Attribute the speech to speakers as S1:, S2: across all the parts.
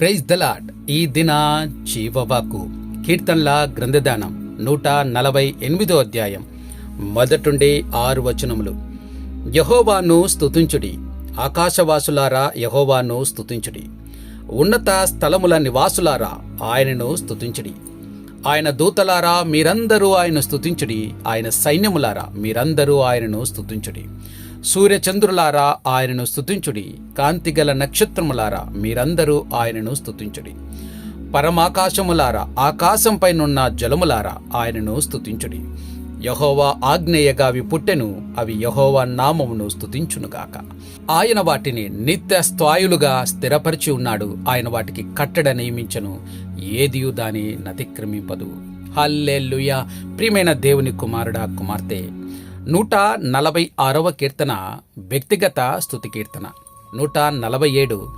S1: Praise దలాట్ ఈ దిన జీవవాకు కీర్తనల గ్రంథదానం నూట నలభై ఎనిమిదో అధ్యాయం మొదటుండి ఆరు వచనములు. యహోవాను స్తుతించుడి. ఆకాశవాసులారా యహోవాను స్తుతించుడి. ఉన్నత స్థలముల నివాసులారా ఆయనను స్తుతించుడి. ఆయన దూతలారా మీరందరూ ఆయన స్తుతించుడి. ఆయన సైన్యములారా మీరందరూ ఆయనను స్తుతించుడి. సూర్యచంద్రులారా ఆయనను స్తుతించుడి. కాంతిగల నక్షత్రములారా మీరందరూ ఆయనను స్తుతించుడి. పరమాకాశములారా ఆకాశంపైనున్న జలములారా ఆయనను స్తుతించుడి. యహోవా ఆగ్నేయగా అవి పుట్టెను అవి యహోవా నామమును స్థుతించునుగాక ఆయన వాటిని నిత్య స్థాయులుగా స్థిరపరిచి ఉన్నాడు. ఆయన వాటికి కట్టడ నియమించను. ఏదియు దాని నతిక్రమింపదు. హల్లెల్లుయ ప్రియమైన దేవుని కుమారుడా కుమార్తె నూట నలభై ఆరవ కీర్తన వ్యక్తిగత స్థుతి కీర్తన. నూట నలభై ఏడు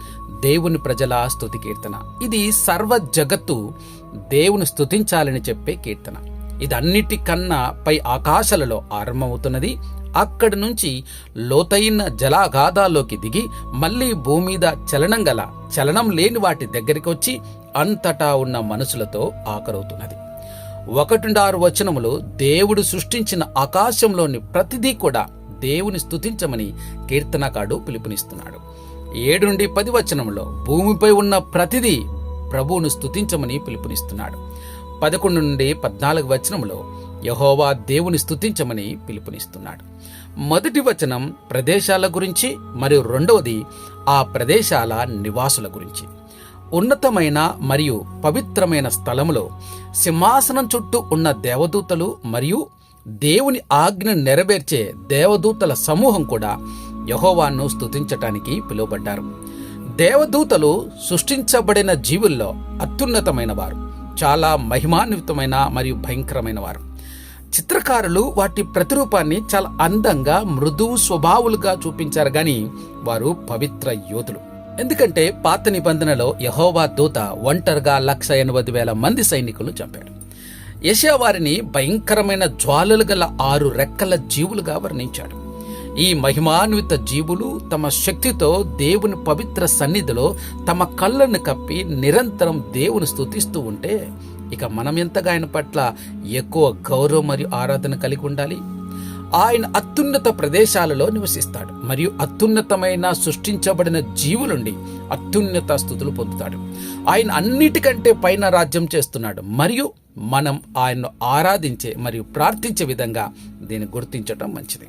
S1: దేవుని ప్రజల స్థుతి కీర్తన. ఇది సర్వ జగత్తు దేవుని స్థుతించాలని చెప్పే కీర్తన. ఇది పై ఆకాశాలలో ఆరంభమవుతున్నది. అక్కడి నుంచి లోతైన జలాగాధాల్లోకి దిగి మళ్ళీ భూమి మీద చలనం గల చలనం లేని వాటి దగ్గరికి వచ్చి అంతటా ఉన్న మనసులతో ఆకరవుతున్నది. ఒకటిండారు ఆరు వచనములు దేవుడు సృష్టించిన ఆకాశంలోని ప్రతిదీ కూడా దేవుని స్థుతించమని కీర్తనకాడు పిలుపునిస్తున్నాడు. ఏడు నుండి పది వచనములో భూమిపై ఉన్న ప్రతిదీ ప్రభువును స్థుతించమని పిలుపునిస్తున్నాడు. పదకొండు నుండి పద్నాలుగు వచనములో యహోవా దేవుని స్థుతించమని పిలుపునిస్తున్నాడు. మొదటి వచనం ప్రదేశాల గురించి మరియు రెండవది ఆ ప్రదేశాల నివాసుల గురించి. ఉన్నతమైన మరియు పవిత్రమైన స్థలములో సింహాసనం చుట్టూ ఉన్న దేవదూతలు మరియు దేవుని ఆజ్ఞ నెరవేర్చే దేవదూతల సమూహం కూడా యహోవాను స్తుతించటానికి పిలువబడ్డారు. దేవదూతలు సృష్టించబడిన జీవుల్లో అత్యున్నతమైన వారు చాలా మహిమాన్వితమైన మరియు భయంకరమైన వారు. చిత్రకారులు వాటి ప్రతిరూపాన్ని చాలా అందంగా మృదువు స్వభావులుగా చూపించారు కానీ వారు పవిత్ర యోధులు. ఎందుకంటే పాత నిబంధనలో యహోవా దూత ఒంటరిగా లక్ష ఎనభై వేల మంది సైనికులు చంపాడు. యశా వారిని భయంకరమైన జ్వాలలు గల ఆరు రెక్కల జీవులుగా వర్ణించాడు. ఈ మహిమాన్విత జీవులు తమ శక్తితో దేవుని పవిత్ర సన్నిధిలో తమ కళ్ళను కప్పి నిరంతరం దేవుని స్థుతిస్తూ ఉంటే ఇక మనం ఎంతగా ఆయన పట్ల ఎక్కువ గౌరవం మరియు ఆరాధన కలిగి ఉండాలి? ఆయన అత్యున్నత ప్రదేశాలలో నివసిస్తాడు. మరియు అత్యున్నతమైన సృష్టించబడిన జీవులుండి అత్యున్నత స్థుతులు పొందుతాడు. ఆయన అన్నిటికంటే పైన రాజ్యం చేస్తున్నాడు. మరియు మనం ఆయన్ను ఆరాధించే మరియు ప్రార్థించే విధంగా దీన్ని గుర్తించటం మంచిది.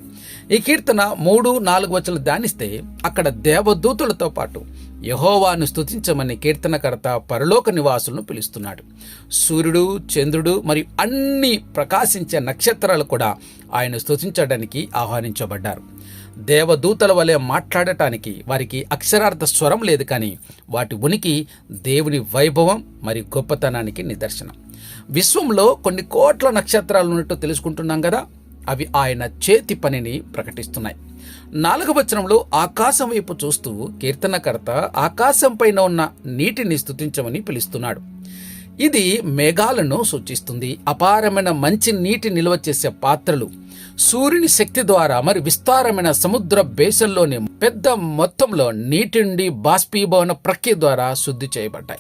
S1: ఈ కీర్తన మూడు నాలుగు వచనాలు ధ్యానిస్తే అక్కడ దేవదూతులతో పాటు యహోవాను స్థుతించమని కీర్తనకర్త పరలోక నివాసులను పిలుస్తున్నాడు. సూర్యుడు చంద్రుడు మరియు అన్ని ప్రకాశించే నక్షత్రాలు కూడా ఆయన స్థుతించడానికి ఆహ్వానించబడ్డారు. దేవదూతల వలె మాట్లాడటానికి వారికి అక్షరార్థ స్వరం లేదు కానీ వాటి ఉనికి దేవుని వైభవం మరియు గొప్పతనానికి నిదర్శనం. విశ్వంలో కొన్ని కోట్ల నక్షత్రాలు ఉన్నట్టు తెలుసుకుంటున్నాం కదా? అవి ఆయన చేతి పనిని ప్రకటిస్తున్నాయి. నాలుగవచనంలో ఆకాశం వైపు చూస్తూ కీర్తనకర్త ఆకాశం పైన ఉన్న నీటిని స్తుతించమని పిలుస్తున్నాడు. ఇది మేఘాలను సూచిస్తుంది. అపారమైన మంచి నీటి నిల్వ చేసే పాత్రలు. సూర్యుని శక్తి ద్వారా మరి విస్తారమైన సముద్ర బేసంలోని పెద్ద మొత్తంలో నీటి నుండి బాష్పీభవన ప్రక్రియ ద్వారా శుద్ధి చేయబడ్డాయి.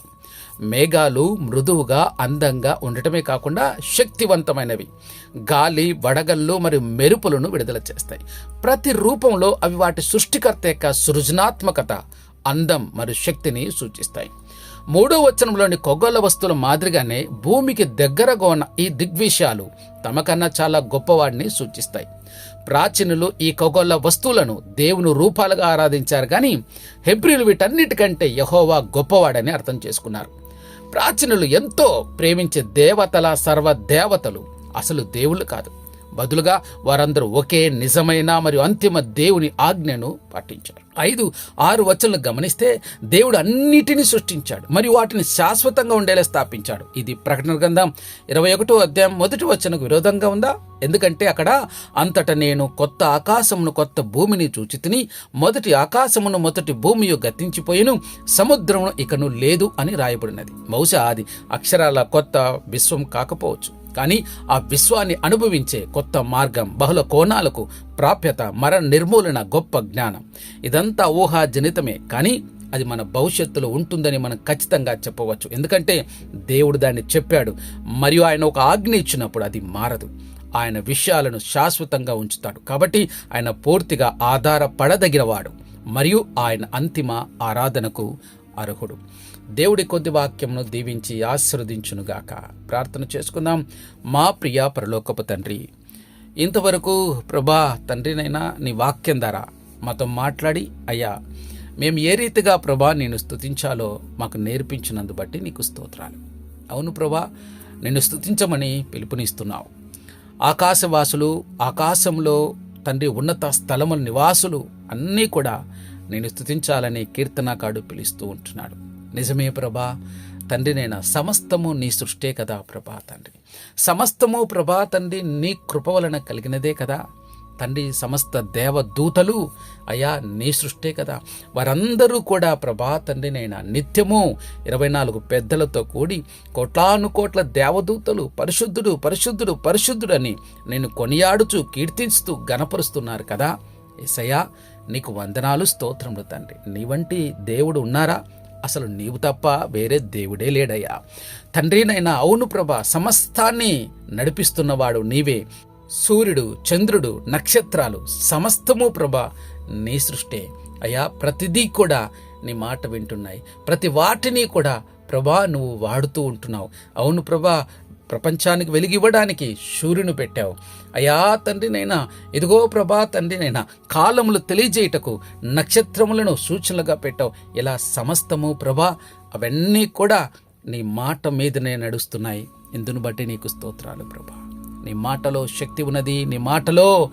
S1: మేఘాలు మృదువుగా అందంగా ఉండటమే కాకుండా శక్తివంతమైనవి. గాలి వడగళ్ళు మరియు మెరుపులను విడుదల చేస్తాయి. ప్రతి రూపంలో అవి వాటి సృష్టికర్త యొక్క సృజనాత్మకత అందం మరియు శక్తిని సూచిస్తాయి. మూడో వచనంలోని ఖగోళ వస్తువుల మాదిరిగానే భూమికి దగ్గరగా ఉన్న ఈ దిగ్విషయాలు తమకన్నా చాలా గొప్పవాడిని సూచిస్తాయి. ప్రాచీనులు ఈ ఖగోళ వస్తువులను దేవుని రూపాలుగా ఆరాధించారు కానీ హెబ్రిలు వీటన్నిటికంటే యహోవా గొప్పవాడని అర్థం చేసుకున్నారు. ప్రాచీనులు ఎంతో ప్రేమించే దేవతల సర్వ దేవతలు అసలు దేవుళ్ళు కాదు. బదులుగా వారందరూ ఒకే నిజమైన మరియు అంతిమ దేవుని ఆజ్ఞను పాటించారు. ఐదు ఆరు వచనలు గమనిస్తే దేవుడు అన్నిటినీ సృష్టించాడు మరియు వాటిని శాశ్వతంగా ఉండేలా స్థాపించాడు. ఇది ప్రకటన గ్రంథం ఇరవై ఒకటో అధ్యాయం మొదటి వచనకు విరోధంగా ఉందా? ఎందుకంటే అక్కడ అంతట నేను కొత్త ఆకాశమును కొత్త భూమిని చూచి తిని మొదటి ఆకాశమును మొదటి భూమియు గతించిపోయిను సముద్రమును ఇకను లేదు అని రాయబడినది. బహుశా అది అక్షరాల కొత్త విశ్వం కాకపోవచ్చు. కానీ ఆ విశ్వాన్ని అనుభవించే కొత్త మార్గం బహుళ కోణాలకు ప్రాప్యత మర నిర్మూలన గొప్ప జ్ఞానం. ఇదంతా ఊహాజనితమే కానీ అది మన భవిష్యత్తులో ఉంటుందని మనం ఖచ్చితంగా చెప్పవచ్చు. ఎందుకంటే దేవుడు దాన్ని చెప్పాడు మరియు ఆయన ఒక ఆజ్ఞ ఇచ్చినప్పుడు అది మారదు. ఆయన విషయాలను శాశ్వతంగా ఉంచుతాడు. కాబట్టి ఆయన పూర్తిగా ఆధారపడదగినవాడు మరియు ఆయన అంతిమ ఆరాధనకు అర్హుడు. దేవుడి కొద్ది వాక్యంను దీవించి ఆశీర్వదించునుగాక. ప్రార్థన చేసుకుందాం. మా ప్రియ పరలోకపు తండ్రి ఇంతవరకు ప్రభా తండ్రినైనా నీ వాక్యం ద్వారా మాతో మాట్లాడి అయ్యా మేము ఏ రీతిగా ప్రభా నేను స్తుతించాలో మాకు నేర్పించినందు బట్టి నీకు స్తోత్రాలు. అవును ప్రభా నిన్ను స్థుతించమని పిలుపునిస్తున్నావు. ఆకాశవాసులు ఆకాశంలో తండ్రి ఉన్నత స్థలముల నివాసులు అన్నీ కూడా నేను స్థుతించాలని కీర్తనాకాడు పిలుస్తూ ఉంటున్నాడు. నిజమే ప్రభా. తండ్రి నేను సమస్తము నీ సృష్టే కదా ప్రభా తండ్రి. సమస్తము ప్రభా తండ్రి నీ కృప వలన కలిగినదే కదా. తండ్రి సమస్త దేవదూతలు అయా నీ సృష్టే కదా. వారందరూ కూడా ప్రభా తండ్రి నైనా నిత్యము ఇరవై నాలుగు పెద్దలతో కూడి కోట్లాను కోట్ల దేవదూతలు పరిశుద్ధుడు పరిశుద్ధుడు పరిశుద్ధుడు అని నేను కొనియాడుచు కీర్తిస్తూ గనపరుస్తున్నారు కదా. ఎసయ్యా నీకు వందనాలు స్తోత్రములు తండ్రి. నీ వంటి దేవుడు ఉన్నారా? అసలు నీవు తప్ప వేరే దేవుడే లేడయ్యా. తండ్రినైనా అవును ప్రభా సమస్తాన్ని నడిపిస్తున్నవాడు నీవే. సూర్యుడు చంద్రుడు నక్షత్రాలు సమస్తము ప్రభా నీ సృష్టే. అయ్యా ప్రతిదీ కూడా నీ మాట వింటున్నాయి. ప్రతి వాటిని కూడా ప్రభా నువ్వు వాడుతూ ఉంటున్నావు. అవును ప్రభా ప్రపంచానికి వెలిగివ్వడానికి సూర్యుని పెట్టావు. అయా తండ్రినైనా ఇదిగో ప్రభా తండ్రినైనా కాలములు తెలియజేయటకు నక్షత్రములను సూచనలుగా పెట్టావు. ఇలా సమస్తము ప్రభా అవన్నీ కూడా నీ మాట మీదనే నడుస్తున్నాయి. ఇందును బట్టి నీకు స్తోత్రాలు ప్రభా. నీ మాటలో శక్తి ఉన్నది నీ మాటలో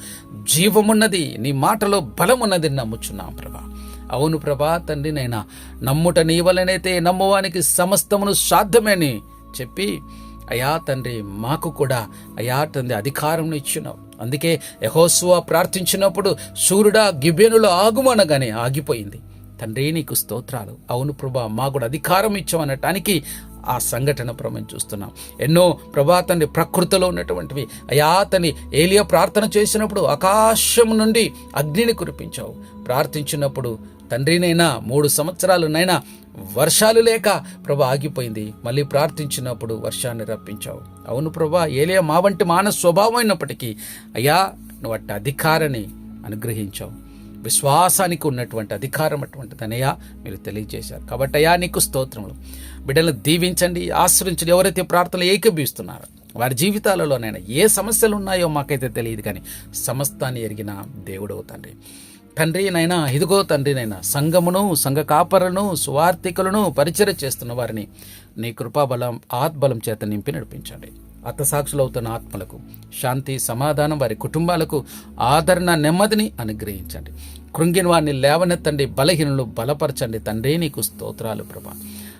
S1: జీవమున్నది నీ మాటలో బలమున్నది నమ్ముచున్నాం ప్రభా. అవును ప్రభా తండ్రినైనా నమ్ముట నీ వలనైతే నమ్మువానికి సమస్తమును సాధ్యమని చెప్పి అయా తండ్రి మాకు కూడా అయా తండ్రి అధికారం ఇచ్చినావు అందుకే యహోస్వ ప్రార్థించినప్పుడు సూర్యుడా గిబెనులో ఆగుమనగానే ఆగిపోయింది. తండ్రి నీకు స్తోత్రాలు. అవును ప్రభా మా కూడా అధికారం ఇచ్చామనటానికి ఆ సంఘటన ప్రభావం చూస్తున్నాం. ఎన్నో ప్రభా తండ్రి ప్రకృతిలో ఉన్నటువంటివి. అయా తని ఏలియా ప్రార్థన చేసినప్పుడు ఆకాశం నుండి అగ్నిని కురిపించావు. ప్రార్థించినప్పుడు తండ్రినైనా మూడు సంవత్సరాలునైనా వర్షాలు లేక ప్రభా ఆగిపోయింది. మళ్ళీ ప్రార్థించినప్పుడు వర్షాన్ని రప్పించావు. అవును ప్రభా ఏలియా మా వంటి మాన స్వభావం అయినప్పటికీ అయ్యా నువ్వు అట్ట అధికారాన్ని అనుగ్రహించావు. విశ్వాసానికి ఉన్నటువంటి అధికారం అటువంటిది. అనయ్యా మీరు తెలియజేశారు. కాబట్టి అయ్యా నీకు స్తోత్రములు. బిడ్డలను దీవించండి ఆశ్రయించండి. ఎవరైతే ప్రార్థనలు ఏకీభిస్తున్నారో వారి జీవితాలలోనైనా ఏ సమస్యలు ఉన్నాయో మాకైతే తెలియదు కానీ సమస్తాన్ని ఎరిగిన దేవుడవు తండ్రి. తండ్రి నైనా ఇదిగో తండ్రినైనా సంఘమును సంఘ కాపరులను సువార్థికులను పరిచయం చేస్తున్న వారిని నీ కృపాబలం ఆత్బలం చేత నింపి నడిపించండి. అత్తసాక్షులవుతున్న ఆత్మలకు శాంతి సమాధానం వారి కుటుంబాలకు ఆదరణ నెమ్మదిని అనుగ్రహించండి. కృంగిన వారిని లేవనెత్తండి బలహీనులు బలపరచండి తండ్రి నీకు స్తోత్రాలు ప్రభా.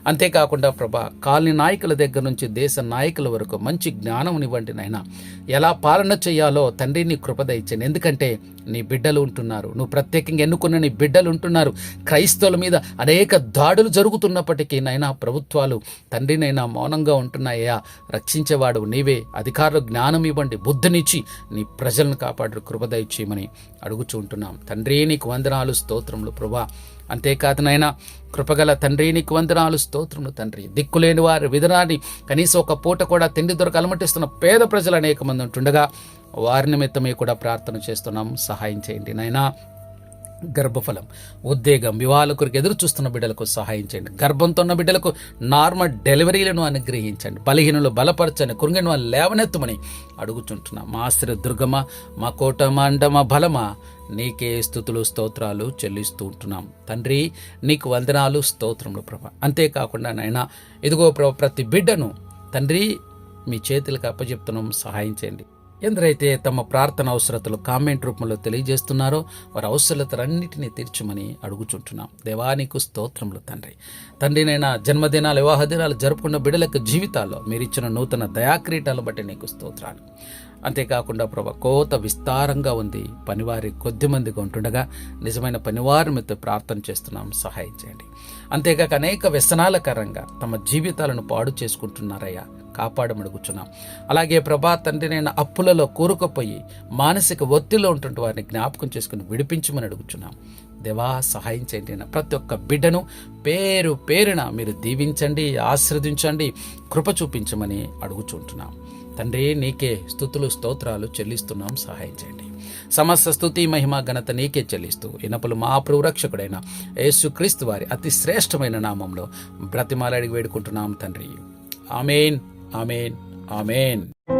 S1: అంతేకాకుండా ప్రభా కాలనీ నాయకుల దగ్గర నుంచి దేశ నాయకుల వరకు మంచి జ్ఞానం ఇవ్వండి నాయన. ఎలా పాలన చేయాలో తండ్రిని కృపద ఇచ్చాను ఎందుకంటే నీ బిడ్డలు ఉంటున్నారు. నువ్వు ప్రత్యేకంగా ఎన్నుకున్న నీ బిడ్డలు ఉంటున్నారు. క్రైస్తవుల మీద అనేక దాడులు జరుగుతున్నప్పటికీ నైనా ప్రభుత్వాలు తండ్రినైనా మౌనంగా ఉంటున్నాయా? రక్షించేవాడు నీవే. అధికారులు జ్ఞానం ఇవ్వండి. బుద్ధినిచ్చి నీ ప్రజలను కాపాడు కృపద ఇచ్చేయమని అడుగుచుంటున్నాం తండ్రి నీకు వందనాలు. స్తోత్రములు ప్రభా. అంతేకాదు నాయన కృపగల తండ్రి నీకు వందనాలు. స్తోత్రములు తండ్రి. దిక్కులేని వారి విధనాన్ని కనీసం ఒక పూట కూడా తిండి దొరక అలమటిస్తున్న పేద ప్రజలు అనేక మంది ఉంటుండగా వారి నిమిత్తమే కూడా ప్రార్థన చేస్తున్నాం. సహాయం చేయండి నైనా గర్భఫలం ఉద్వేగం వివాహాల ఎదురు చూస్తున్న బిడ్డలకు సహాయం చేయండి. గర్భంతో ఉన్న బిడ్డలకు నార్మల్ డెలివరీలను అనుగ్రహించండి. బలహీనులు బలపరచండి. కురుంగిన వాళ్ళు లేవనెత్తమని అడుగుచుంటున్నాం. మా ఆశ్రయ దుర్గమ మా కోటమాండమ బలమ మా బలమా నీకే స్థుతులు స్తోత్రాలు చెల్లిస్తూ ఉంటున్నాం. తండ్రి నీకు వందనాలు స్తోత్రములు ప్రభ. అంతేకాకుండా నాయన ఇదిగో ప్రభ ప్రతి బిడ్డను తండ్రి మీ చేతులకు అప్పచెప్తున్నాం. సహాయం చేయండి. ఎందరైతే తమ ప్రార్థన అవసరతలు కామెంట్ రూపంలో తెలియజేస్తున్నారో వారి అవసరతలన్నింటినీ తీర్చమని అడుగుచుంటున్నాం. దేవానికి స్తోత్రములు తండ్రి. తండ్రినైనా జన్మదినాలు వివాహ దినాలు జరుపుకున్న బిడ్డలకు జీవితాల్లో మీరు ఇచ్చిన నూతన దయాక్రీటాలు బట్టి నీకు స్తోత్రాలు. అంతేకాకుండా ప్రభా కోత విస్తారంగా ఉంది. పనివారి కొద్ది మందిగా ఉంటుండగా నిజమైన పనివారి మీద ప్రార్థన చేస్తున్నాం. సహాయం చేయండి. అంతేకాక అనేక వ్యసనాల కారణంగా తమ జీవితాలను పాడు చేసుకుంటున్నారయ్యా. కాపాడమడుగుచున్నాం అలాగే ప్రభా తండ్రి నేను అప్పులలో కూరుకుపోయి మానసిక ఒత్తిడిలో ఉంటుంటే వారిని జ్ఞాపకం చేసుకుని విడిపించమని అడుగుచున్నాం. దేవా సహాయం చేయండి నా ప్రతి ఒక్క బిడ్డను పేరు పేరున మీరు దీవించండి ఆశ్రదించండి కృప చూపించమని అడుగుచుంటున్నాం. తండ్రి నీకే స్థుతులు స్తోత్రాలు చెల్లిస్తున్నాం. సహాయం చేయండి. సమస్త స్థుతి మహిమ ఘనత నీకే చెల్లిస్తూ ఇనపులు మా ప్రభురక్షకుడైన యేసుక్రీస్తు వారి అతి శ్రేష్టమైన నామంలో బ్రతిమాలడిగి వేడుకుంటున్నాం తండ్రి. Amen amen amen.